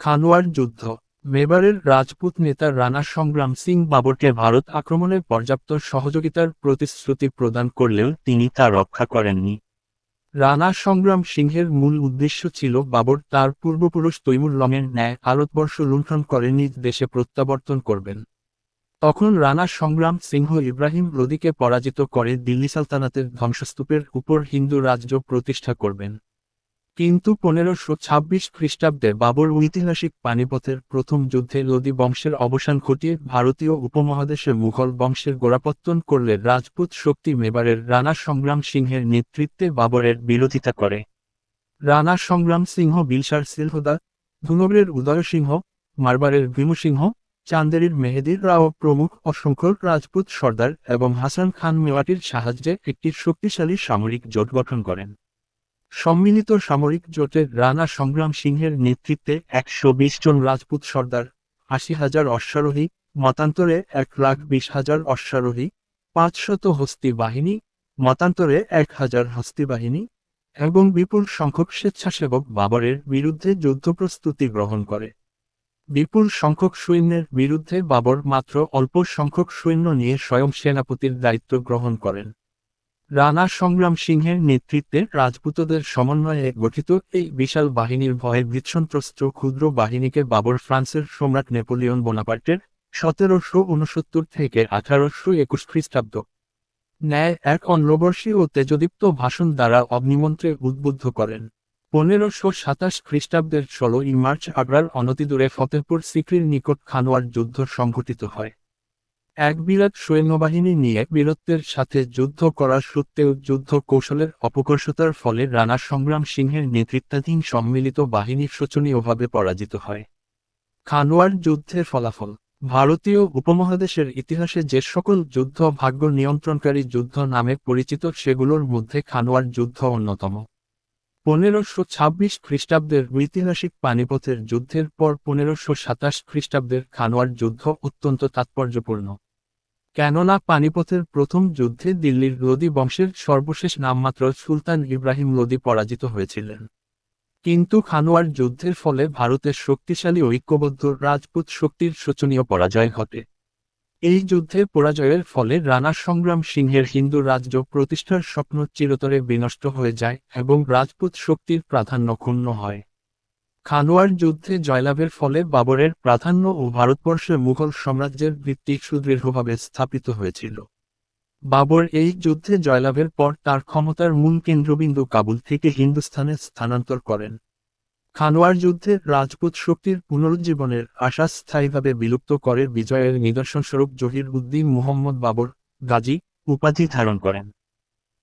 খানোয়ার যুদ্ধ। মেবারের রাজপুত নেতা রানা সংগ্রাম সিং বাবরকে ভারত আক্রমণে পর্যাপ্ত সহযোগিতার প্রতিশ্রুতি প্রদান করলেও তিনি তা রক্ষা করেননি। রানা সংগ্রাম সিংহের মূল উদ্দেশ্য ছিল বাবর তার পূর্বপুরুষ তৈমুর লংয়ের ন্যায় ভারতবর্ষ লুণ্ঠন করে নিজ দেশে প্রত্যাবর্তন করবেন। তখন রানা সংগ্রাম সিংহ ইব্রাহিম লোদিকে পরাজিত করে দিল্লি সালতানাতের ধ্বংসস্তূপের উপর হিন্দু রাজ্য প্রতিষ্ঠা করবেন। কিন্তু পনেরোশো ছাব্বিশ খ্রিস্টাব্দে বাবর ঐতিহাসিক পানিপথের প্রথম যুদ্ধে লোদি বংশের অবসান ঘটিয়ে ভারতীয় উপমহাদেশে মুঘল বংশের গোড়াপত্তন করলে রাজপুত শক্তি মেবারের রানা সংগ্রাম সিংহের নেতৃত্বে বাবরের বিরোধিতা করে। রানা সংগ্রাম সিংহ বিলসার সিলহদা ধুনগরের উদয় সিংহ, মারবারের ভীমসিংহ চান্দেরির মেহেদির রাও প্রমুখ অসংখ্য রাজপুত সর্দার এবং হাসান খান মেওয়াটির সাহায্যে একটি শক্তিশালী সামরিক জোট গঠন করেন। সম্মিলিত সামরিক জোটের রানা সংগ্রাম সিংহের নেতৃত্বে একশো বিশ জন রাজপুত সর্দার, আশি হাজার অশ্বারোহী, মতান্তরে এক লাখ বিশ হাজার অশ্বারোহী পাঁচশত হস্তি বাহিনী, মতান্তরে এক হাজার হস্তি বাহিনী এবং বিপুল সংখ্যক স্বেচ্ছাসেবক বাবরের বিরুদ্ধে যুদ্ধ প্রস্তুতি গ্রহণ করে। বিপুল সংখ্যক সৈন্যের বিরুদ্ধে বাবর মাত্র অল্প সংখ্যক সৈন্য নিয়ে স্বয়ং সেনাপতির দায়িত্ব গ্রহণ করেন। রানা সংগ্রাম সিংহের নেতৃত্বে রাজপুতদের সমন্বয়ে গঠিত এই বিশাল বাহিনীর ভয়ে বিচ্ছন্ত্রস্ত ক্ষুদ্র বাহিনীকে বাবর ফ্রান্সের সম্রাট নেপোলিয়ন বোনাপার্টের সতেরোশো উনসত্তর থেকে আঠারোশো একুশ খ্রিস্টাব্দ। ন্যায় এক অন্নবর্ষী ও তেজদীপ্ত ভাষণ দ্বারা অগ্নিমন্ত্রে উদ্বুদ্ধ করেন। পনেরোশো সাতাশ খ্রিস্টাব্দের ষোলোই মার্চ আগ্রার অনতিদূরে ফতেহপুর সিক্রির নিকট খানোয়ার যুদ্ধ সংঘটিত হয়। এক বিরাট সৈন্যবাহিনী নিয়ে বীরত্বের সাথে যুদ্ধ করার সত্ত্বেও যুদ্ধ কৌশলের অপকর্ষতার ফলে রানা সংগ্রাম সিংহের নেতৃত্বাধীন সম্মিলিত বাহিনী শোচনীয়ভাবে পরাজিত হয়। খানোয়ার যুদ্ধের ফলাফল। ভারতীয় উপমহাদেশের ইতিহাসে যে সকল যুদ্ধ ভাগ্য নিয়ন্ত্রণকারী যুদ্ধ নামে পরিচিত, সেগুলোর মধ্যে খানোয়ার যুদ্ধ অন্যতম। পনেরোশো ছাব্বিশ খ্রিস্টাব্দের ঐতিহাসিক পানিপথের যুদ্ধের পর পনেরোশো সাতাশ খ্রিস্টাব্দের খানোয়ার যুদ্ধ অত্যন্ত তাৎপর্যপূর্ণ। কেননা পানিপথের প্রথম যুদ্ধে দিল্লির লোদি বংশের সর্বশেষ নামমাত্র সুলতান ইব্রাহিম লোদি পরাজিত হয়েছিলেন। কিন্তু খানোয়ার যুদ্ধের ফলে ভারতের শক্তিশালী ঐক্যবদ্ধ রাজপুত শক্তির শোচনীয় পরাজয় ঘটে। এই যুদ্ধে পরাজয়ের ফলে রানা সংগ্রাম সিংহের হিন্দু রাজ্য প্রতিষ্ঠার স্বপ্ন চিরতরে বিনষ্ট হয়ে যায় এবং রাজপুত শক্তির প্রাধান্য ক্ষুণ্ণ হয়। খানোয়ার যুদ্ধে জয়লাভের ফলে বাবরের প্রাধান্য ও ভারতবর্ষে মুঘল সাম্রাজ্যের ভিত্তি সুদৃঢ়ভাবে স্থাপিত হয়েছিল। বাবর এই যুদ্ধে জয়লাভের পর তার ক্ষমতার মূল কেন্দ্রবিন্দু কাবুল থেকে হিন্দুস্থানে স্থানান্তর করেন। খানোয়ার যুদ্ধে রাজপুত শক্তির পুনরুজ্জীবনের আশা স্থায়ীভাবে বিলুপ্ত করে বিজয়ের নিদর্শনস্বরূপ জহির উদ্দিন মুহম্মদ বাবর গাজী উপাধি ধারণ করেন।